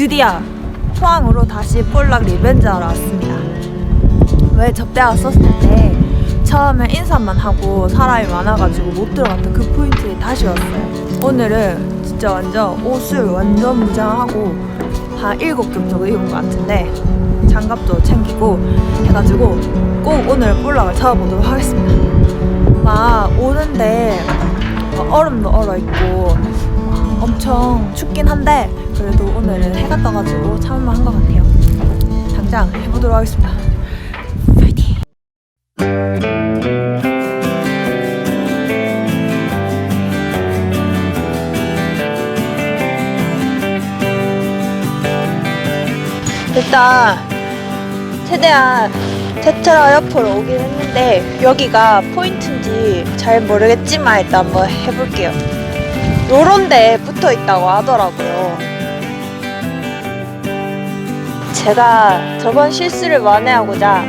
드디어 포항으로 다시 볼락 리벤지하러 왔습니다. 왜 접대 왔었을 때 처음에 인사만 하고 사람이 많아가지고 못 들어갔던 그 포인트에 다시 왔어요. 오늘은 진짜 완전 옷을 완전 무장하고 한 일곱 겹 정도 입은 것 같은데 장갑도 챙기고 해가지고 꼭 오늘 볼락을 잡아보도록 하겠습니다. 막 오는데 막 얼음도 얼어 있고 엄청 춥긴 한데 그래도 오늘은 해가 떠가지고 참을만 한것 같아요. 당장 해보도록 하겠습니다. 일단 최대한 테트라 옆으로 오긴 했는데 여기가 포인트인지 잘 모르겠지만 일단 한번 해볼게요. 요런 데 붙어 있다고 하더라고요. 제가 저번 실수를 만회하고자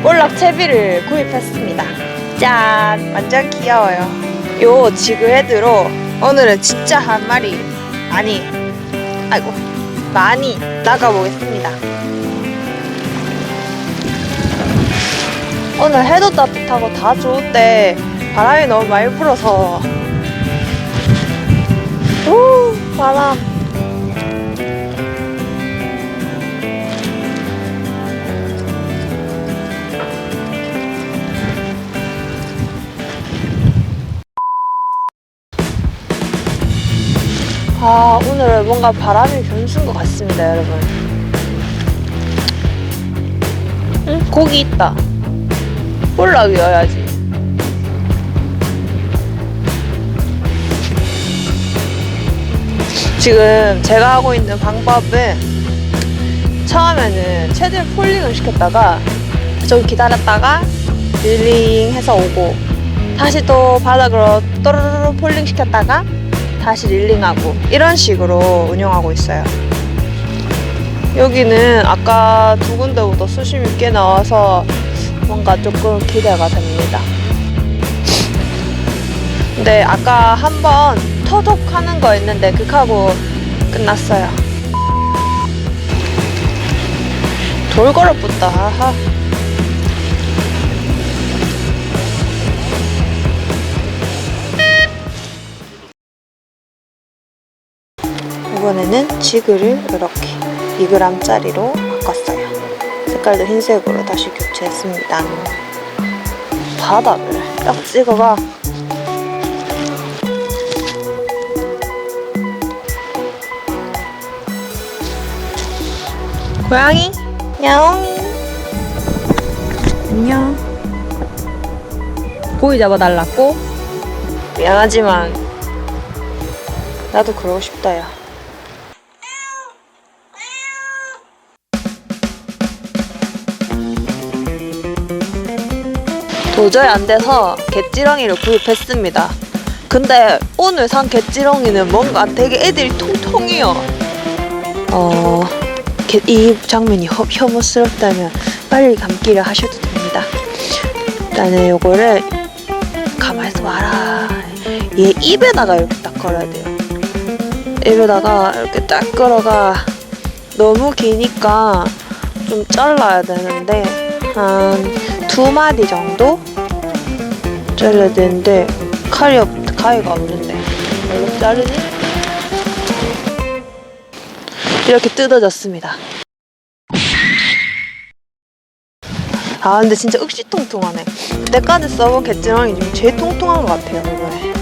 볼락 채비를 구입했습니다. 짠! 완전 귀여워요. 요 지그헤드로 오늘은 진짜 한 마리, 아니, 아이고, 많이 나가보겠습니다. 오늘 해도 따뜻하고 다 좋은데 바람이 너무 많이 불어서 오 바람 아 오늘 뭔가 바람이 변수인 것 같습니다 여러분. 응? 고기 있다. 볼락이 어야지. 지금 제가 하고 있는 방법은 처음에는 최대한 폴링을 시켰다가 좀 기다렸다가 릴링 해서 오고 다시 또 바닥으로 또르르 폴링 시켰다가 다시 릴링하고 이런 식으로 운영하고 있어요. 여기는 아까 두 군데보다 수심이 꽤 나와서 뭔가 조금 기대가 됩니다. 근데 아까 한번 터덕 하는 거 있는데 극하고 끝났어요. 돌걸어 붙다. 하하. 이번에는 지그를 이렇게 2g짜리로 바꿨어요. 색깔도 흰색으로 다시 교체했습니다. 바닥을 딱 찍어가 고양이 야옹 안녕 고기 잡아달라고? 미안하지만 나도 그러고 싶다 야 도저히 안 돼서 갯지렁이를 구입했습니다. 근데 오늘 산 갯지렁이는 뭔가 되게 애들이 통통해요. 어, 개- 이 장면이 혐, 혐오스럽다면 빨리 감기를 하셔도 됩니다. 일단은 요거를 가만있어 봐라. 얘 입에다가 이렇게 딱 걸어야 돼요. 입에다가 이렇게 딱 걸어가 너무 기니까 좀 잘라야 되는데 한 두 마디 정도 잘라야 되는데 칼이 없 가위가 없는데 이거 자르니? 이렇게 뜯어졌습니다. 아 근데 진짜 억시 통통하네. 내까지 써본 갯지렁이 중에 제일 통통한 것 같아요 이번에.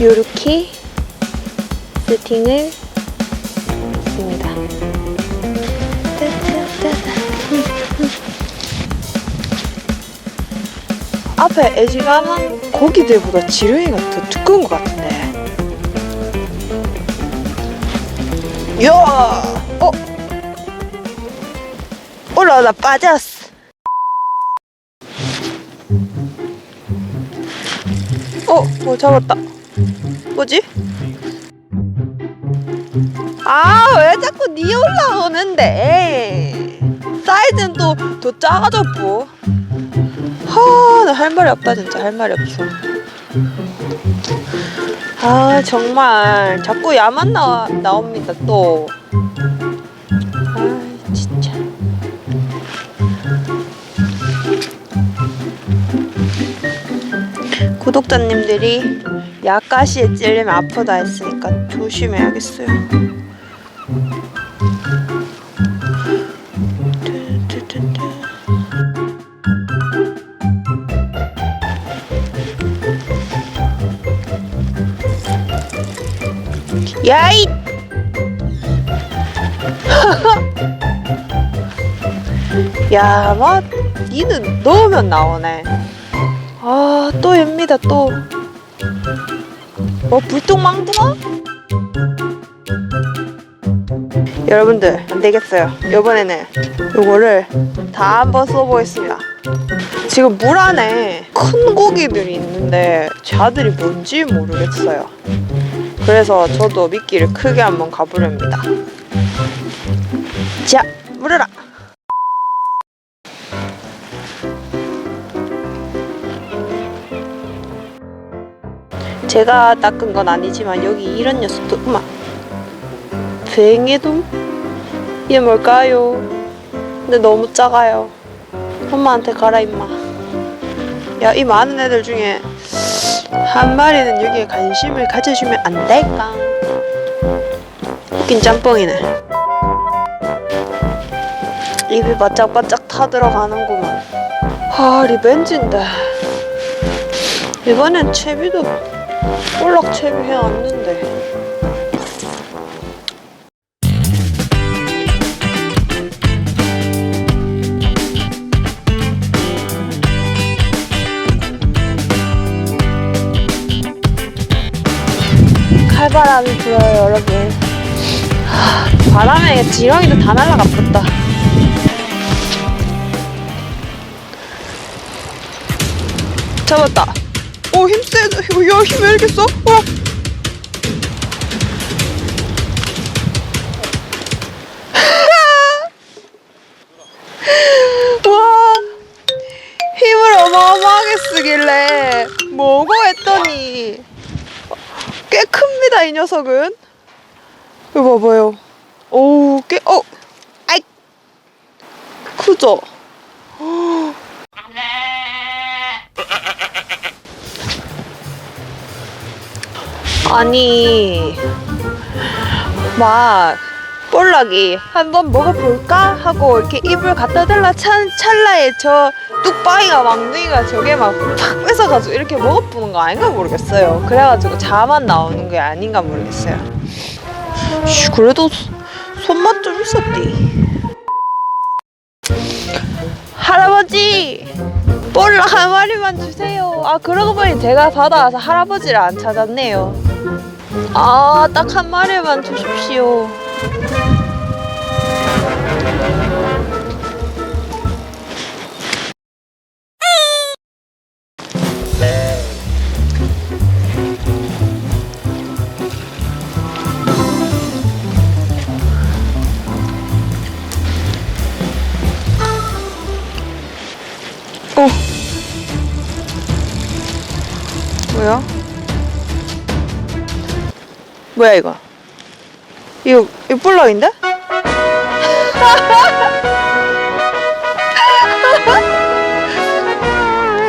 요렇게 세팅을 앞에 애지간한 고기들보다 지렁이가 더 두꺼운 것 같은데. 이야, 어, 올라오다 빠졌어. 어, 뭐 잡았다. 뭐지? 아, 왜 자꾸 니 올라오는데? 사이즈는 또 더 작아졌고. 하, 나 할 말이 없다 진짜 할 말이 없어. 아 정말 자꾸 야만 나, 나옵니다 또. 아 진짜. 구독자님들이 야가시에 찔리면 아프다 했으니까 조심해야겠어요. 야이! 야, 뭐, 니는 넣으면 나오네. 아, 또 입니다, 또. 뭐, 불똥망둥어? 여러분들, 안 되겠어요. 이번에는 요거를 다 한번 써보겠습니다. 지금 물 안에 큰 고기들이 있는데, 쟤들이 뭔지 모르겠어요. 그래서 저도 미끼를 크게 한번 가보렵니다. 자, 물어라. 제가 닦은 건 아니지만 여기 이런 녀석도 음악 뱅에돔? 이게 뭘까요? 근데 너무 작아요. 엄마한테 가라 임마. 야 이 많은 애들 중에 한 마리는 여기에 관심을 가져주면 안 될까? 웃긴 짬뽕이네. 입이 바짝바짝 타들어가는구만. 아, 리벤지인데. 이번엔 채비도 볼락 채비 해왔는데. 바람이 불어요, 여러분. 하, 바람에 지렁이도 다 날라가 버렸다. 잡았다. 오, 힘 세. 야, 힘 왜 이렇게 써? 쓰길래 뭐고 했더니 꽤 큽니다 이 녀석은? 이거 봐봐요. 오우 꽤 어! 아이! 크죠? 아니 막 볼락이 한번 먹어볼까? 하고 이렇게 입을 갖다 대라 찰, 찰나에 저 뚝방이가 막둥이가 저게 막팍 뺏어가지고 이렇게 먹어보는 거 아닌가 모르겠어요. 그래가지고 자만 나오는 게 아닌가 모르겠어요. 슈, 그래도 소- 손맛 좀 있었디. 할아버지! 볼락 한 마리만 주세요. 아 그러고 보니 제가 받아와서 할아버지를 안 찾았네요. 아 딱 한 마리만 주십시오 어. 뭐야? 뭐야 이거? 이거 볼락인데?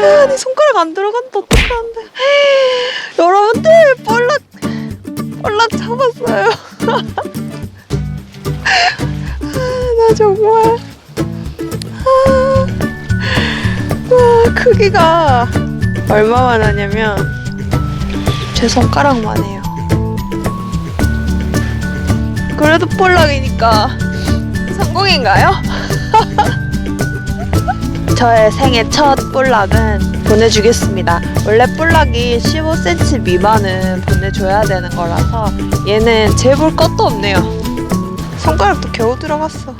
야, 내 손가락 안 들어간다 어떡하는데? 여러분들 볼락 볼락 잡았어요. 아, 나 정말. 아. 와 크기가 얼마만 하냐면 제 손가락만 해요 그래도 볼락이니까 성공인가요? 저의 생애 첫 볼락은 보내주겠습니다 원래 볼락이 15cm 미만은 보내줘야 되는 거라서 얘는 재볼 것도 없네요 손가락도 겨우 들어갔어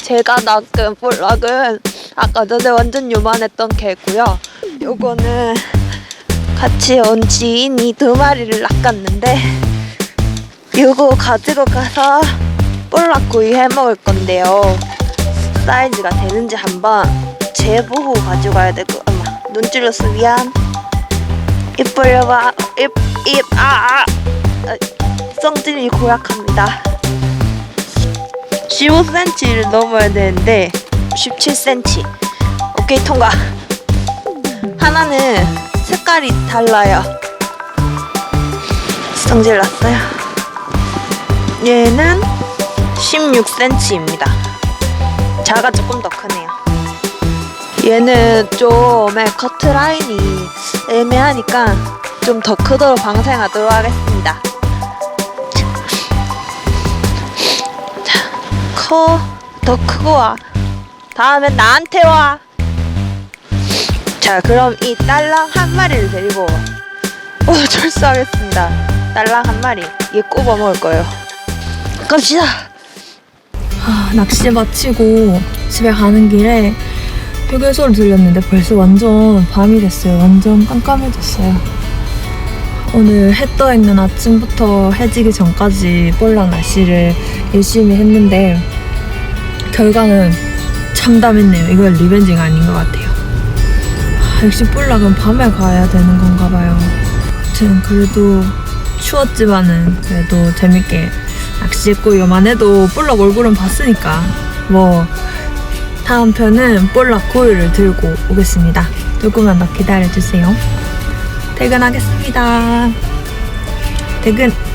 제가 낚은 볼락은 아까 전에 완전 요만했던 개고요. 요거는 같이 온 지인이 두 마리를 낚았는데 요거 가지고 가서 볼락 구이 해 먹을 건데요. 사이즈가 되는지 한번 재보고 가져가야 되고 아마 눈 찔렀어 미안. 입 벌려봐. 입입아 아. 아, 성질이 고약합니다. 15cm를 넘어야 되는데 17cm 오케이 통과. 하나는 색깔이 달라요. 성질 났어요. 얘는 16cm입니다. 자가 조금 더 크네요. 얘는 좀 예, 커트 라인이 애매하니까 좀 더 크도록 방생하도록 하겠습니다. 커, 더 크고 와. 다음엔 나한테 와. 자, 그럼 이 딸랑 한 마리를 데리고 어, 철수하겠습니다. 딸랑 한 마리. 얘 꼽아 먹을 거예요. 갑시다. 아, 낚시 마치고 집에 가는 길에 휴게소를 들렸는데 벌써 완전 밤이 됐어요. 완전 깜깜해졌어요. 오늘 해 떠 있는 아침부터 해지기 전까지 볼락 낚시를 열심히 했는데 결과는 참담했네요. 이건 리벤지가 아닌 것 같아요. 아, 역시 볼락은 밤에 가야 되는 건가 봐요. 아무튼 그래도 추웠지만은 그래도 재밌게 낚시했고 요만해도 볼락 얼굴은 봤으니까 뭐 다음 편은 볼락 고유를 들고 오겠습니다. 조금만 더 기다려주세요. 퇴근하겠습니다. 퇴근.